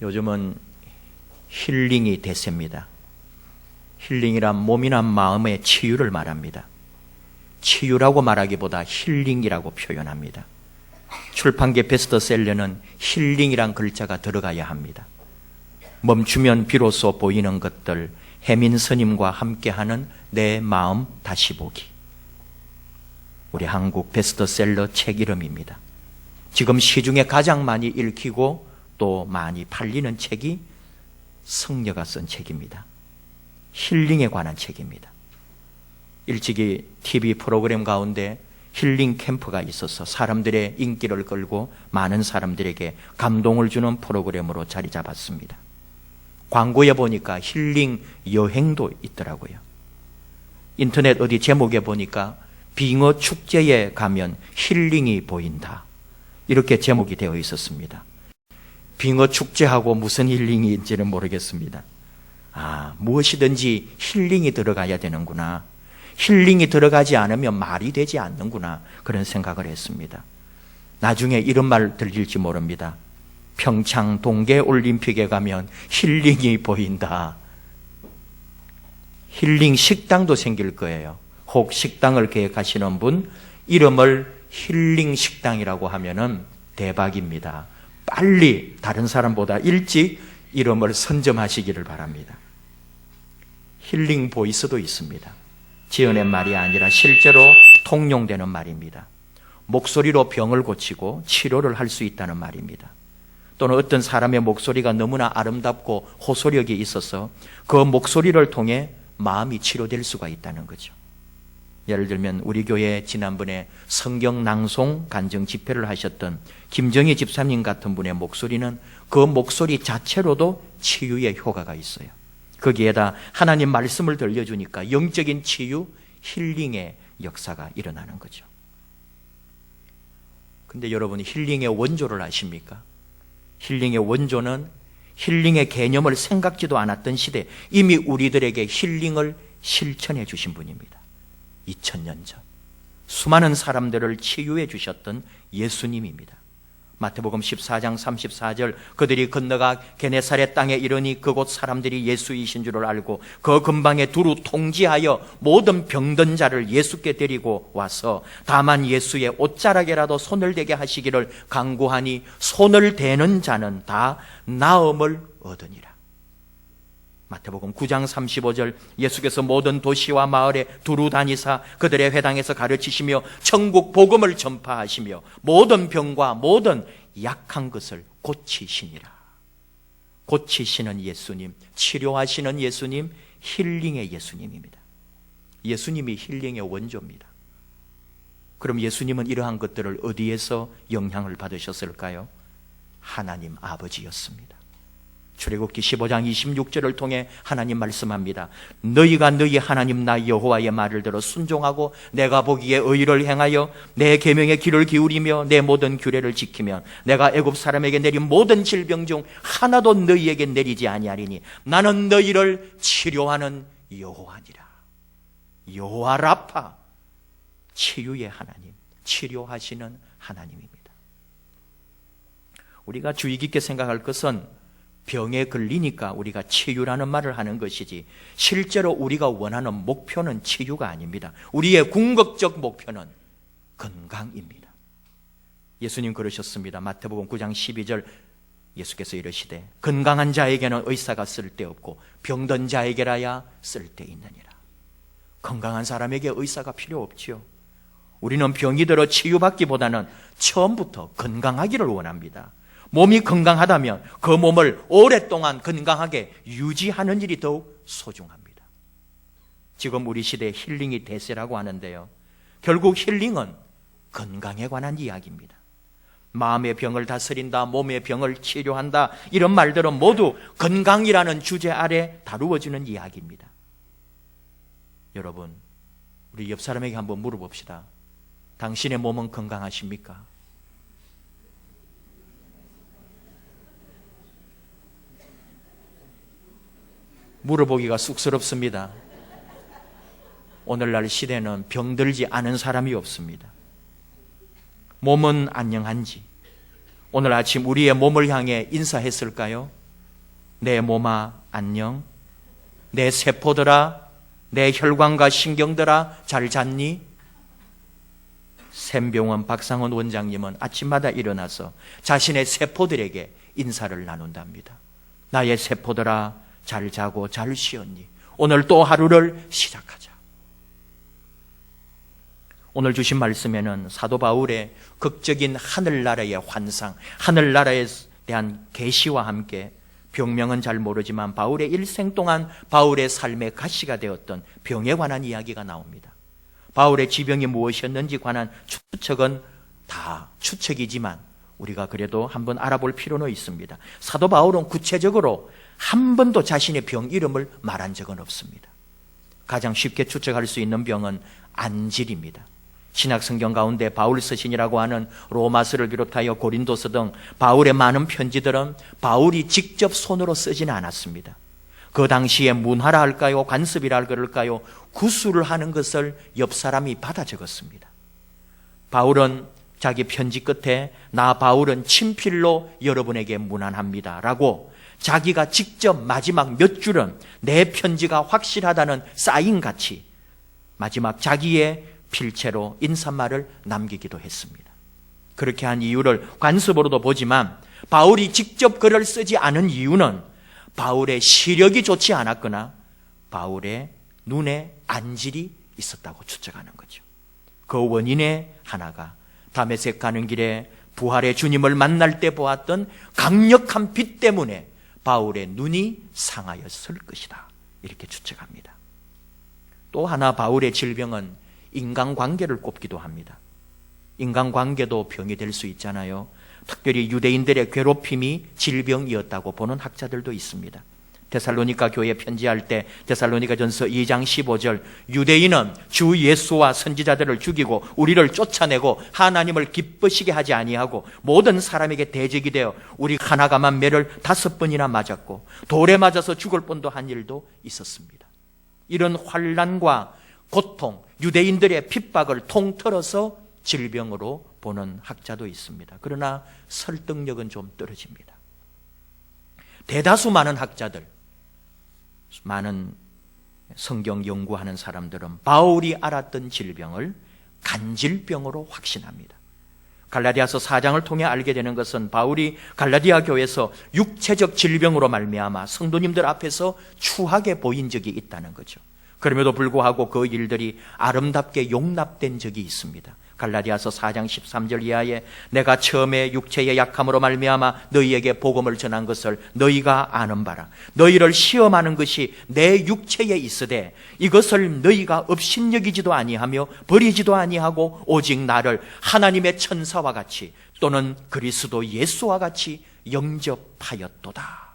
요즘은 힐링이 대세입니다. 힐링이란 몸이나 마음의 치유를 말합니다. 치유라고 말하기보다 힐링이라고 표현합니다. 출판계 베스트셀러는 힐링이란 글자가 들어가야 합니다. 멈추면 비로소 보이는 것들, 해민 스님과 함께하는 내 마음 다시 보기. 우리 한국 베스트셀러 책 이름입니다. 지금 시중에 가장 많이 읽히고 또 많이 팔리는 책이 성녀가 쓴 책입니다. 힐링에 관한 책입니다. 일찍이 TV 프로그램 가운데 힐링 캠프가 있어서 사람들의 인기를 끌고 많은 사람들에게 감동을 주는 프로그램으로 자리 잡았습니다. 광고에 보니까 힐링 여행도 있더라고요. 인터넷 어디 제목에 보니까 빙어 축제에 가면 힐링이 보인다. 이렇게 제목이 되어 있었습니다. 빙어 축제하고 무슨 힐링인지는 모르겠습니다. 아, 무엇이든지 힐링이 들어가야 되는구나. 힐링이 들어가지 않으면 말이 되지 않는구나. 그런 생각을 했습니다. 나중에 이런 말 들릴지 모릅니다. 평창 동계 올림픽에 가면 힐링이 보인다. 힐링 식당도 생길 거예요. 혹 식당을 계획하시는 분 이름을 힐링 식당이라고 하면은 대박입니다. 빨리 다른 사람보다 일찍 이름을 선점하시기를 바랍니다. 힐링 보이스도 있습니다. 지어낸 말이 아니라 실제로 통용되는 말입니다. 목소리로 병을 고치고 치료를 할 수 있다는 말입니다. 또는 어떤 사람의 목소리가 너무나 아름답고 호소력이 있어서 그 목소리를 통해 마음이 치료될 수가 있다는 거죠. 예를 들면 우리 교회 지난번에 성경 낭송 간증 집회를 하셨던 김정희 집사님 같은 분의 목소리는 그 목소리 자체로도 치유의 효과가 있어요. 거기에다 하나님 말씀을 들려주니까 영적인 치유, 힐링의 역사가 일어나는 거죠. 근데 여러분 힐링의 원조를 아십니까? 힐링의 원조는 힐링의 개념을 생각지도 않았던 시대 이미 우리들에게 힐링을 실천해 주신 분입니다. 2000년 전 수많은 사람들을 치유해 주셨던 예수님입니다. 마태복음 14장 34절 그들이 건너가 게네사렛 땅에 이르니 그곳 사람들이 예수이신 줄을 알고 그 근방에 두루 통지하여 모든 병든 자를 예수께 데리고 와서 다만 예수의 옷자락에라도 손을 대게 하시기를 강구하니 손을 대는 자는 다 나음을 얻으니라. 마태복음 9장 35절 예수께서 모든 도시와 마을에 두루 다니사 그들의 회당에서 가르치시며 천국 복음을 전파하시며 모든 병과 모든 약한 것을 고치시니라. 고치시는 예수님, 치료하시는 예수님, 힐링의 예수님입니다. 예수님이 힐링의 원조입니다. 그럼 예수님은 이러한 것들을 어디에서 영향을 받으셨을까요? 하나님 아버지였습니다. 출애굽기 15장 26절을 통해 하나님 말씀합니다. 너희가 너희 하나님 나 여호와의 말을 들어 순종하고 내가 보기에 의를 행하여 내 계명의 귀를 기울이며 내 모든 규례를 지키면 내가 애굽 사람에게 내린 모든 질병 중 하나도 너희에게 내리지 아니하리니 나는 너희를 치료하는 여호와니라. 여호와 라파 치유의 하나님, 치료하시는 하나님입니다. 우리가 주의 깊게 생각할 것은 병에 걸리니까 우리가 치유라는 말을 하는 것이지 실제로 우리가 원하는 목표는 치유가 아닙니다. 우리의 궁극적 목표는 건강입니다. 예수님 그러셨습니다. 마태복음 9장 12절 예수께서 이르시되 건강한 자에게는 의사가 쓸데없고 병든 자에게라야 쓸데있느니라. 건강한 사람에게 의사가 필요 없지요. 우리는 병이 들어 치유받기보다는 처음부터 건강하기를 원합니다. 몸이 건강하다면 그 몸을 오랫동안 건강하게 유지하는 일이 더욱 소중합니다. 지금 우리 시대 힐링이 대세라고 하는데요. 결국 힐링은 건강에 관한 이야기입니다. 마음의 병을 다스린다, 몸의 병을 치료한다, 이런 말들은 모두 건강이라는 주제 아래 다루어지는 이야기입니다. 여러분, 우리 옆 사람에게 한번 물어봅시다. 당신의 몸은 건강하십니까? 물어보기가 쑥스럽습니다. 오늘날 시대는 병들지 않은 사람이 없습니다. 몸은 안녕한지, 오늘 아침 우리의 몸을 향해 인사했을까요? 내 몸아 안녕 내 세포들아 내 혈관과 신경들아 잘 잤니? 샘병원 박상원 원장님은 아침마다 일어나서 자신의 세포들에게 인사를 나눈답니다. 나의 세포들아 잘 자고 잘 쉬었니? 오늘 또 하루를 시작하자. 오늘 주신 말씀에는 사도 바울의 극적인 하늘나라의 환상, 하늘나라에 대한 계시와 함께 병명은 잘 모르지만 바울의 일생 동안 바울의 삶의 가시가 되었던 병에 관한 이야기가 나옵니다. 바울의 지병이 무엇이었는지 관한 추측은 다 추측이지만 우리가 그래도 한번 알아볼 필요는 있습니다. 사도 바울은 구체적으로 한 번도 자신의 병 이름을 말한 적은 없습니다. 가장 쉽게 추측할 수 있는 병은 안질입니다. 신약 성경 가운데 바울 서신이라고 하는 로마서를 비롯하여 고린도서 등 바울의 많은 편지들은 바울이 직접 손으로 쓰지는 않았습니다. 그 당시에 문화라 할까요? 관습이라 그럴까요? 구술을 하는 것을 옆 사람이 받아 적었습니다. 바울은 자기 편지 끝에 나 바울은 친필로 여러분에게 문안합니다. 라고 자기가 직접 마지막 몇 줄은 내 편지가 확실하다는 사인 같이 마지막 자기의 필체로 인사말을 남기기도 했습니다. 그렇게 한 이유를 관습으로도 보지만 바울이 직접 글을 쓰지 않은 이유는 바울의 시력이 좋지 않았거나 바울의 눈에 안질이 있었다고 추측하는 거죠. 그 원인의 하나가 다메섹 가는 길에 부활의 주님을 만날 때 보았던 강력한 빛 때문에 바울의 눈이 상하였을 것이다. 이렇게 추측합니다. 또 하나 바울의 질병은 인간관계를 꼽기도 합니다. 인간관계도 병이 될 수 있잖아요. 특별히 유대인들의 괴롭힘이 질병이었다고 보는 학자들도 있습니다. 데살로니가 교회 편지할 때 데살로니가 전서 2장 15절 유대인은 주 예수와 선지자들을 죽이고 우리를 쫓아내고 하나님을 기쁘시게 하지 아니하고 모든 사람에게 대적이 되어 우리 하나가만 매를 다섯 번이나 맞았고 돌에 맞아서 죽을 뻔도 한 일도 있었습니다. 이런 환란과 고통, 유대인들의 핍박을 통틀어서 질병으로 보는 학자도 있습니다. 그러나 설득력은 좀 떨어집니다. 대다수 많은 학자들, 많은 성경 연구하는 사람들은 바울이 알았던 질병을 간질병으로 확신합니다. 갈라디아서 4장을 통해 알게 되는 것은 바울이 갈라디아 교회에서 육체적 질병으로 말미암아 성도님들 앞에서 추하게 보인 적이 있다는 거죠. 그럼에도 불구하고 그 일들이 아름답게 용납된 적이 있습니다. 갈라디아서 4장 13절 이하에 내가 처음에 육체의 약함으로 말미암아 너희에게 복음을 전한 것을 너희가 아는 바라 너희를 시험하는 것이 내 육체에 있으되 이것을 너희가 업신여기지도 아니하며 버리지도 아니하고 오직 나를 하나님의 천사와 같이 또는 그리스도 예수와 같이 영접하였도다.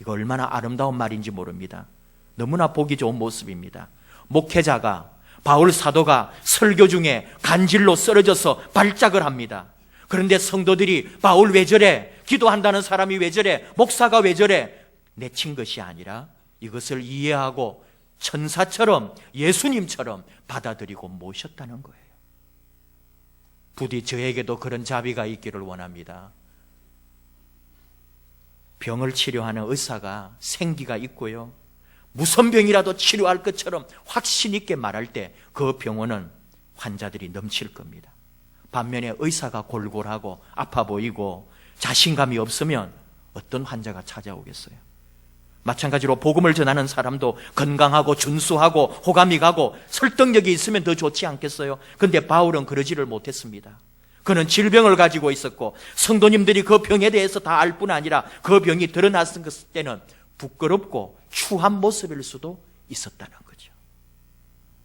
이거 얼마나 아름다운 말인지 모릅니다. 너무나 보기 좋은 모습입니다. 목회자가 바울 사도가 설교 중에 간질로 쓰러져서 발작을 합니다. 그런데 성도들이 바울 왜 저래? 기도한다는 사람이 왜 저래? 목사가 왜 저래? 내친 것이 아니라 이것을 이해하고 천사처럼 예수님처럼 받아들이고 모셨다는 거예요. 부디 저에게도 그런 자비가 있기를 원합니다. 병을 치료하는 의사가 생기가 있고요. 무슨 병이라도 치료할 것처럼 확신 있게 말할 때 그 병원은 환자들이 넘칠 겁니다. 반면에 의사가 골골하고 아파 보이고 자신감이 없으면 어떤 환자가 찾아오겠어요? 마찬가지로 복음을 전하는 사람도 건강하고 준수하고 호감이 가고 설득력이 있으면 더 좋지 않겠어요? 근데 바울은 그러지를 못했습니다. 그는 질병을 가지고 있었고 성도님들이 그 병에 대해서 다 알 뿐 아니라 그 병이 드러났을 때는 부끄럽고 추한 모습일 수도 있었다는 거죠.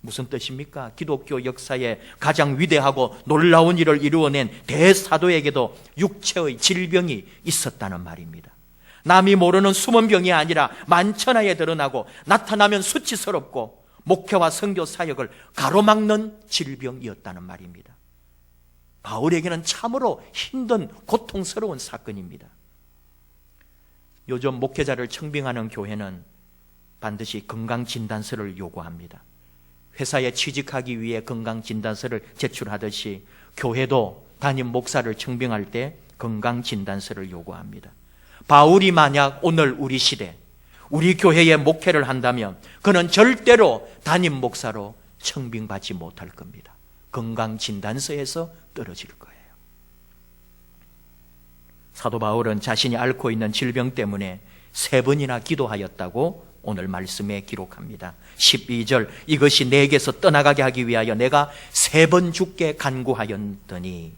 무슨 뜻입니까? 기독교 역사에 가장 위대하고 놀라운 일을 이루어낸 대사도에게도 육체의 질병이 있었다는 말입니다. 남이 모르는 숨은 병이 아니라 만천하에 드러나고 나타나면 수치스럽고 목회와 선교 사역을 가로막는 질병이었다는 말입니다. 바울에게는 참으로 힘든 고통스러운 사건입니다. 요즘 목회자를 청빙하는 교회는 반드시 건강진단서를 요구합니다. 회사에 취직하기 위해 건강진단서를 제출하듯이 교회도 담임 목사를 청빙할 때 건강진단서를 요구합니다. 바울이 만약 오늘 우리 시대, 우리 교회에 목회를 한다면 그는 절대로 담임 목사로 청빙받지 못할 겁니다. 건강진단서에서 떨어질 거예요. 사도 바울은 자신이 앓고 있는 질병 때문에 세 번이나 기도하였다고 오늘 말씀에 기록합니다. 12절 이것이 내게서 떠나가게 하기 위하여 내가 세 번 죽게 간구하였더니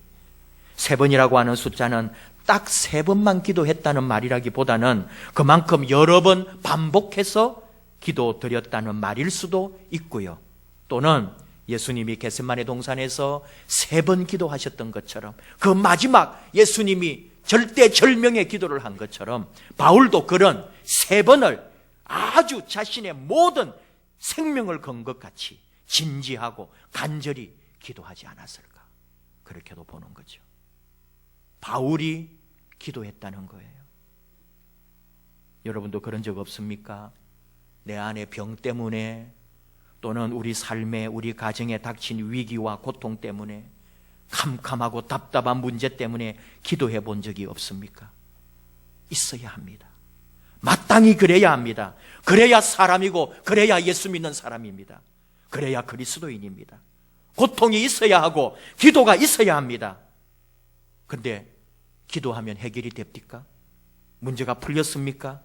세 번이라고 하는 숫자는 딱 세 번만 기도했다는 말이라기보다는 그만큼 여러 번 반복해서 기도 드렸다는 말일 수도 있고요. 또는 예수님이 게셋마네 동산에서 세 번 기도하셨던 것처럼 그 마지막 예수님이 절대 절명의 기도를 한 것처럼 바울도 그런 세 번을 아주 자신의 모든 생명을 건 것 같이 진지하고 간절히 기도하지 않았을까? 그렇게도 보는 거죠. 바울이 기도했다는 거예요. 여러분도 그런 적 없습니까? 내 안에 병 때문에 또는 우리 삶에 우리 가정에 닥친 위기와 고통 때문에 캄캄하고 답답한 문제 때문에 기도해 본 적이 없습니까? 있어야 합니다. 마땅히 그래야 합니다. 그래야 사람이고 그래야 예수 믿는 사람입니다. 그래야 그리스도인입니다. 고통이 있어야 하고 기도가 있어야 합니다. 근데 기도하면 해결이 됩니까? 문제가 풀렸습니까?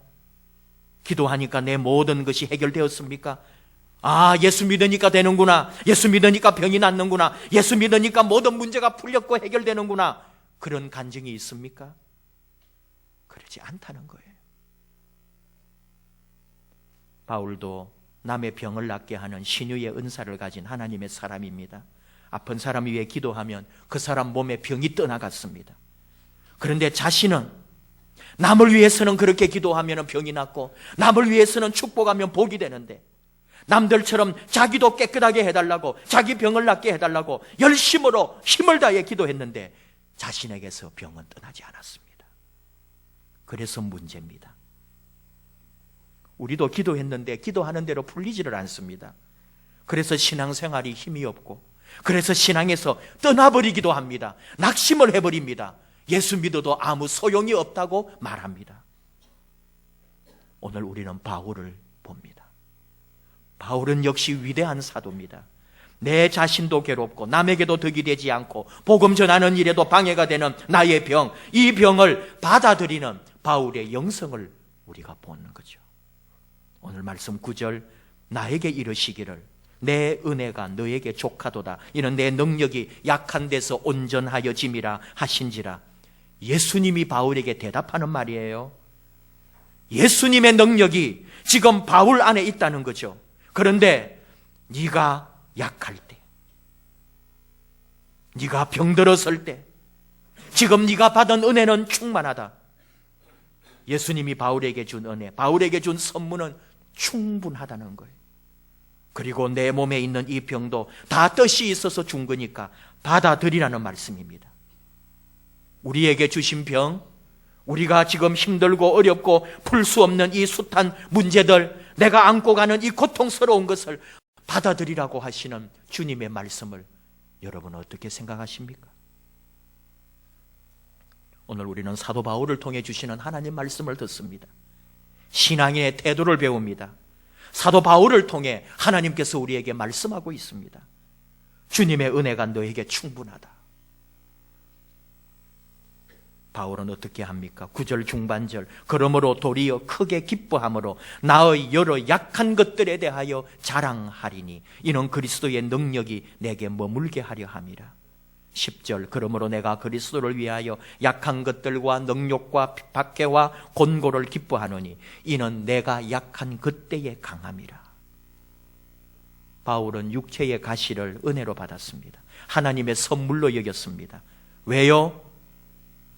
기도하니까 내 모든 것이 해결되었습니까? 아, 예수 믿으니까 되는구나. 예수 믿으니까 병이 낫는구나. 예수 믿으니까 모든 문제가 풀렸고 해결되는구나. 그런 간증이 있습니까? 그러지 않다는 거예요. 바울도 남의 병을 낫게 하는 신유의 은사를 가진 하나님의 사람입니다. 아픈 사람 위해 기도하면 그 사람 몸에 병이 떠나갔습니다. 그런데 자신은 남을 위해서는 그렇게 기도하면 병이 낫고 남을 위해서는 축복하면 복이 되는데 남들처럼 자기도 깨끗하게 해달라고 자기 병을 낫게 해달라고 열심으로 힘을 다해 기도했는데 자신에게서 병은 떠나지 않았습니다. 그래서 문제입니다. 우리도 기도했는데 기도하는 대로 풀리지를 않습니다. 그래서 신앙생활이 힘이 없고 그래서 신앙에서 떠나버리기도 합니다. 낙심을 해버립니다. 예수 믿어도 아무 소용이 없다고 말합니다. 오늘 우리는 바울을 봅니다. 바울은 역시 위대한 사도입니다. 내 자신도 괴롭고 남에게도 덕이 되지 않고 복음 전하는 일에도 방해가 되는 나의 병, 이 병을 받아들이는 바울의 영성을 우리가 보는 거죠. 오늘 말씀 9절 나에게 이르시기를 내 은혜가 너에게 족하도다. 이는 내 능력이 약한 데서 온전하여 짐이라 하신지라. 예수님이 바울에게 대답하는 말이에요. 예수님의 능력이 지금 바울 안에 있다는 거죠. 그런데 네가 약할 때, 네가 병들었을 때, 지금 네가 받은 은혜는 충만하다. 예수님이 바울에게 준 은혜, 바울에게 준 선물은 충분하다는 거예요. 그리고 내 몸에 있는 이 병도 다 뜻이 있어서 준 거니까 받아들이라는 말씀입니다. 우리에게 주신 병, 우리가 지금 힘들고 어렵고 풀 수 없는 이 숱한 문제들, 내가 안고 가는 이 고통스러운 것을 받아들이라고 하시는 주님의 말씀을 여러분 어떻게 생각하십니까? 오늘 우리는 사도 바울을 통해 주시는 하나님 말씀을 듣습니다. 신앙인의 태도를 배웁니다. 사도 바울을 통해 하나님께서 우리에게 말씀하고 있습니다. 주님의 은혜가 너에게 충분하다. 바울은 어떻게 합니까? 구절 중반절. 그러므로 도리어 크게 기뻐함으로 나의 여러 약한 것들에 대하여 자랑하리니 이는 그리스도의 능력이 내게 머물게 하려 함이라. 10절 그러므로 내가 그리스도를 위하여 약한 것들과 능욕과 박해와 곤고를 기뻐하노니 이는 내가 약한 그때의 강함이라. 바울은 육체의 가시를 은혜로 받았습니다. 하나님의 선물로 여겼습니다. 왜요?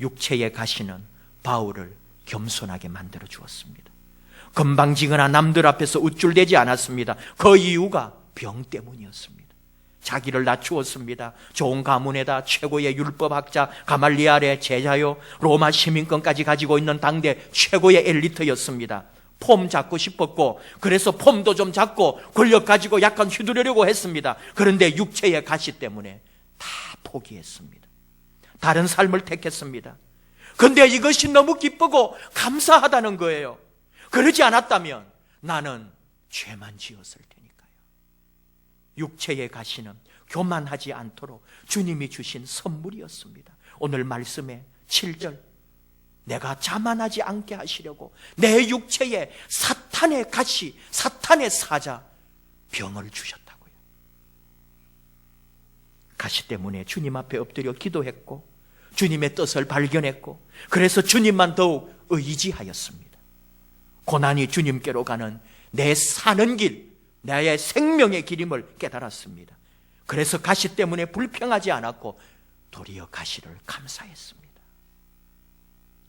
육체의 가시는 바울을 겸손하게 만들어 주었습니다. 금방지거나 남들 앞에서 우쭐대지 않았습니다. 그 이유가 병 때문이었습니다. 자기를 낮추었습니다. 좋은 가문에다 최고의 율법학자 가말리알의 제자요 로마 시민권까지 가지고 있는 당대 최고의 엘리트였습니다. 폼 잡고 싶었고 그래서 폼도 좀 잡고 권력 가지고 약간 휘두르려고 했습니다. 그런데 육체의 가시 때문에 다 포기했습니다. 다른 삶을 택했습니다. 근데 이것이 너무 기쁘고 감사하다는 거예요. 그러지 않았다면 나는 죄만 지었을 테니까요. 육체의 가시는 교만하지 않도록 주님이 주신 선물이었습니다. 오늘 말씀의 7절. 내가 자만하지 않게 하시려고 내 육체에 사탄의 가시, 사탄의 사자, 병을 주셨다고요. 가시 때문에 주님 앞에 엎드려 기도했고, 주님의 뜻을 발견했고, 그래서 주님만 더욱 의지하였습니다. 고난이 주님께로 가는 내 사는 길, 나의 생명의 길임을 깨달았습니다. 그래서 가시 때문에 불평하지 않았고, 도리어 가시를 감사했습니다.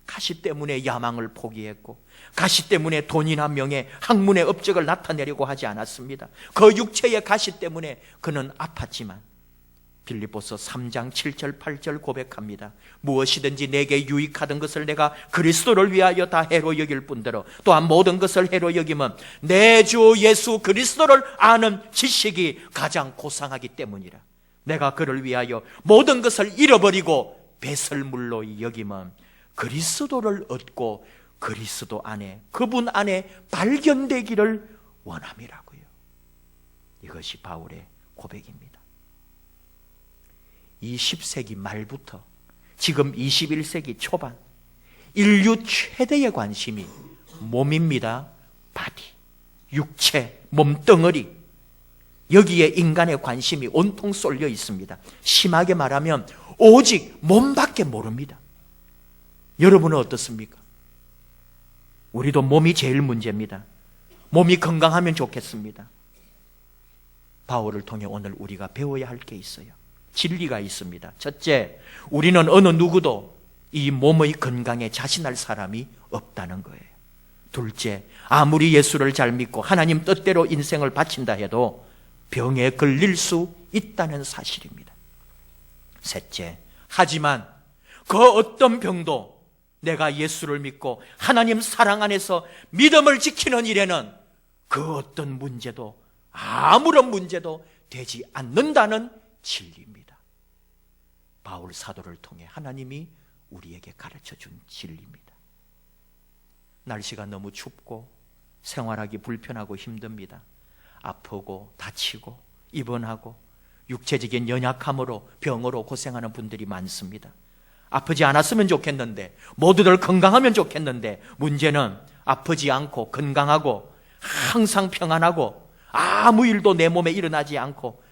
가시 때문에 야망을 포기했고 가시 때문에 돈이나 명예, 학문의 업적을 나타내려고 하지 않았습니다. 그 육체의 가시 때문에 그는 아팠지만 빌립보서 3장 7절 8절 고백합니다. 무엇이든지 내게 유익하던 것을 내가 그리스도를 위하여 다 해로 여길 뿐더러 또한 모든 것을 해로 여기면 내주 예수 그리스도를 아는 지식이 가장 고상하기 때문이라. 내가 그를 위하여 모든 것을 잃어버리고 배설물로 여기면 그리스도를 얻고 그리스도 안에 그분 안에 발견되기를 원함이라고요. 이것이 바울의 고백입니다. 20세기 말부터 지금 21세기 초반 인류 최대의 관심이 몸입니다. 바디, 육체, 몸덩어리 여기에 인간의 관심이 온통 쏠려 있습니다. 심하게 말하면 오직 몸밖에 모릅니다. 여러분은 어떻습니까? 우리도 몸이 제일 문제입니다. 몸이 건강하면 좋겠습니다. 바울을 통해 오늘 우리가 배워야 할 게 있어요. 진리가 있습니다. 첫째, 우리는 어느 누구도 이 몸의 건강에 자신할 사람이 없다는 거예요. 둘째, 아무리 예수를 잘 믿고 하나님 뜻대로 인생을 바친다 해도 병에 걸릴 수 있다는 사실입니다. 셋째, 하지만 그 어떤 병도 내가 예수를 믿고 하나님 사랑 안에서 믿음을 지키는 일에는 그 어떤 문제도 아무런 문제도 되지 않는다는 진리입니다. 바울 사도를 통해 하나님이 우리에게 가르쳐 준 진리입니다. 날씨가 너무 춥고 생활하기 불편하고 힘듭니다. 아프고 다치고 입원하고 육체적인 연약함으로 병으로 고생하는 분들이 많습니다. 아프지 않았으면 좋겠는데 모두들 건강하면 좋겠는데 문제는 아프지 않고 건강하고 항상 평안하고 아무 일도 내 몸에 일어나지 않고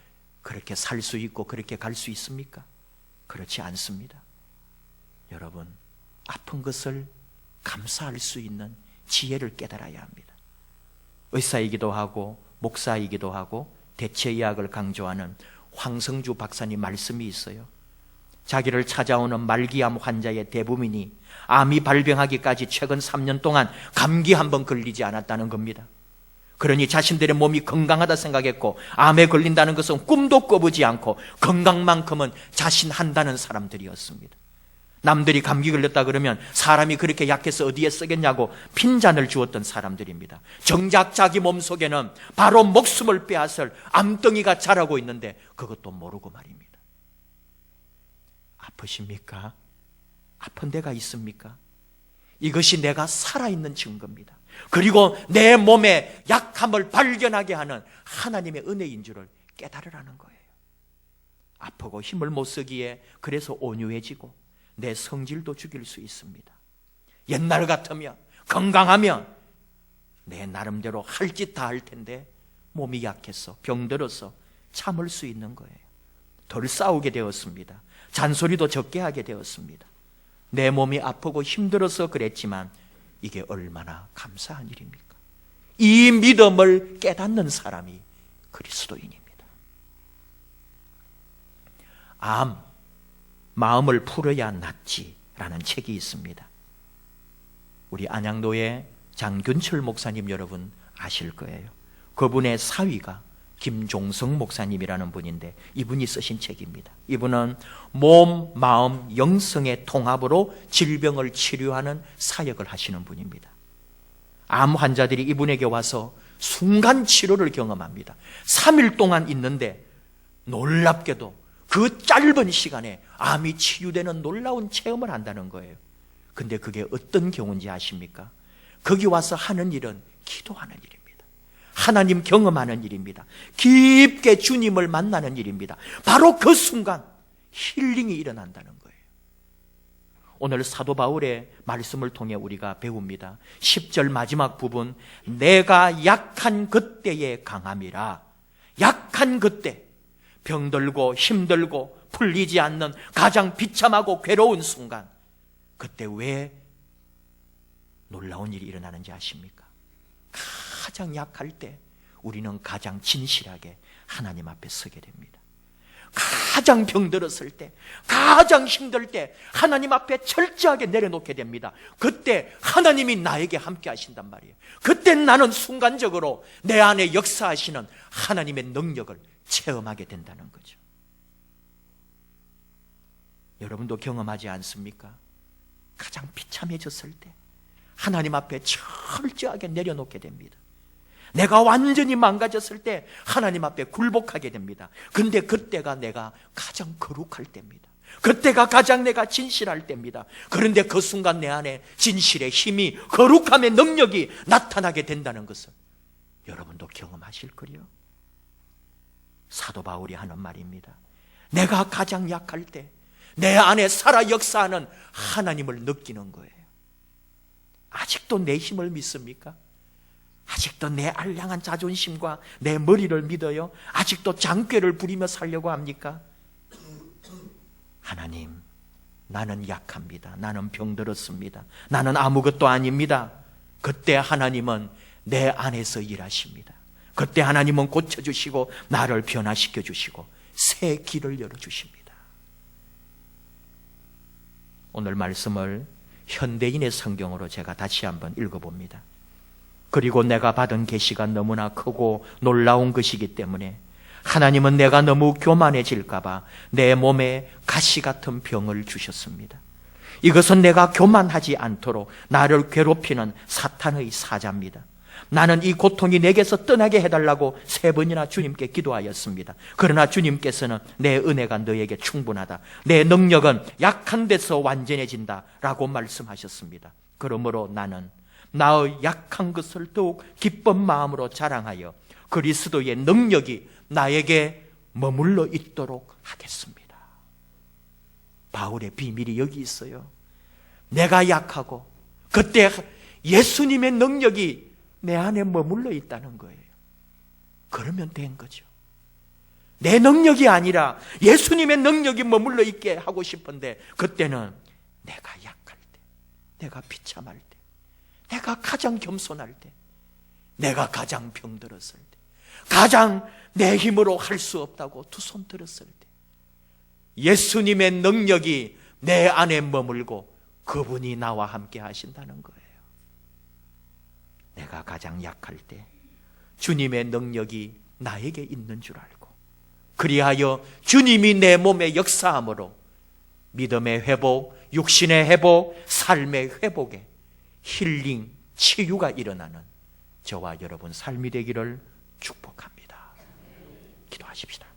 그렇게 살 수 있고 그렇게 갈 수 있습니까? 그렇지 않습니다. 여러분 아픈 것을 감사할 수 있는 지혜를 깨달아야 합니다. 의사이기도 하고 목사이기도 하고 대체의학을 강조하는 황성주 박사님 말씀이 있어요. 자기를 찾아오는 말기암 환자의 대부분이 암이 발병하기까지 최근 3년 동안 감기 한 번 걸리지 않았다는 겁니다. 그러니 자신들의 몸이 건강하다 생각했고 암에 걸린다는 것은 꿈도 꿔보지 않고 건강만큼은 자신한다는 사람들이었습니다. 남들이 감기 걸렸다 그러면 사람이 그렇게 약해서 어디에 쓰겠냐고 핀잔을 주었던 사람들입니다. 정작 자기 몸 속에는 바로 목숨을 빼앗을 암덩이가 자라고 있는데 그것도 모르고 말입니다. 아프십니까? 아픈 데가 있습니까? 이것이 내가 살아있는 증거입니다. 그리고 내 몸의 약함을 발견하게 하는 하나님의 은혜인 줄을 깨달으라는 거예요. 아프고 힘을 못 쓰기에 그래서 온유해지고 내 성질도 죽일 수 있습니다. 옛날 같으면 건강하면 내 나름대로 할 짓 다 할 텐데 몸이 약해서 병들어서 참을 수 있는 거예요. 덜 싸우게 되었습니다. 잔소리도 적게 하게 되었습니다. 내 몸이 아프고 힘들어서 그랬지만 이게 얼마나 감사한 일입니까? 이 믿음을 깨닫는 사람이 그리스도인입니다. 암, 마음을 풀어야 낫지라는 책이 있습니다. 우리 안양도의 장균철 목사님 여러분 아실 거예요. 그분의 사위가 김종성 목사님이라는 분인데 이분이 쓰신 책입니다. 이분은 몸, 마음, 영성의 통합으로 질병을 치료하는 사역을 하시는 분입니다. 암 환자들이 이분에게 와서 순간 치료를 경험합니다. 3일 동안 있는데 놀랍게도 그 짧은 시간에 암이 치유되는 놀라운 체험을 한다는 거예요. 근데 그게 어떤 경우인지 아십니까? 거기 와서 하는 일은 기도하는 일입니다. 하나님 경험하는 일입니다. 깊게 주님을 만나는 일입니다. 바로 그 순간 힐링이 일어난다는 거예요. 오늘 사도 바울의 말씀을 통해 우리가 배웁니다. 10절 마지막 부분, 내가 약한 그때에 강함이라. 약한 그때, 병들고 힘들고 풀리지 않는 가장 비참하고 괴로운 순간, 그때 왜 놀라운 일이 일어나는지 아십니까? 가장 약할 때 우리는 가장 진실하게 하나님 앞에 서게 됩니다. 가장 병들었을 때, 가장 힘들 때 하나님 앞에 철저하게 내려놓게 됩니다. 그때 하나님이 나에게 함께 하신단 말이에요. 그때 나는 순간적으로 내 안에 역사하시는 하나님의 능력을 체험하게 된다는 거죠. 여러분도 경험하지 않습니까? 가장 비참해졌을 때 하나님 앞에 철저하게 내려놓게 됩니다. 내가 완전히 망가졌을 때 하나님 앞에 굴복하게 됩니다. 근데 그때가 내가 가장 거룩할 때입니다. 그때가 가장 내가 진실할 때입니다. 그런데 그 순간 내 안에 진실의 힘이 거룩함의 능력이 나타나게 된다는 것을 여러분도 경험하실 거요. 사도 바울이 하는 말입니다. 내가 가장 약할 때 내 안에 살아 역사하는 하나님을 느끼는 거예요. 아직도 내 힘을 믿습니까? 아직도 내 알량한 자존심과 내 머리를 믿어요? 아직도 장꾀를 부리며 살려고 합니까? 하나님, 나는 약합니다. 나는 병들었습니다. 나는 아무것도 아닙니다. 그때 하나님은 내 안에서 일하십니다. 그때 하나님은 고쳐주시고, 나를 변화시켜 주시고, 새 길을 열어주십니다. 오늘 말씀을 현대인의 성경으로 제가 다시 한번 읽어봅니다. 그리고 내가 받은 계시가 너무나 크고 놀라운 것이기 때문에 하나님은 내가 너무 교만해질까봐 내 몸에 가시 같은 병을 주셨습니다. 이것은 내가 교만하지 않도록 나를 괴롭히는 사탄의 사자입니다. 나는 이 고통이 내게서 떠나게 해달라고 세 번이나 주님께 기도하였습니다. 그러나 주님께서는 내 은혜가 너에게 충분하다. 내 능력은 약한 데서 완전해진다. 라고 말씀하셨습니다. 그러므로 나는 나의 약한 것을 더욱 기쁜 마음으로 자랑하여 그리스도의 능력이 나에게 머물러 있도록 하겠습니다. 바울의 비밀이 여기 있어요. 내가 약하고 그때 예수님의 능력이 내 안에 머물러 있다는 거예요. 그러면 된 거죠. 내 능력이 아니라 예수님의 능력이 머물러 있게 하고 싶은데 그때는 내가 약할 때, 내가 비참할 때, 내가 가장 겸손할 때, 내가 가장 병들었을 때, 가장 내 힘으로 할 수 없다고 두 손 들었을 때, 예수님의 능력이 내 안에 머물고 그분이 나와 함께 하신다는 거예요. 내가 가장 약할 때 주님의 능력이 나에게 있는 줄 알고 그리하여 주님이 내 몸에 역사함으로 믿음의 회복, 육신의 회복, 삶의 회복에 힐링, 치유가 일어나는 저와 여러분 삶이 되기를 축복합니다. 기도하십시다.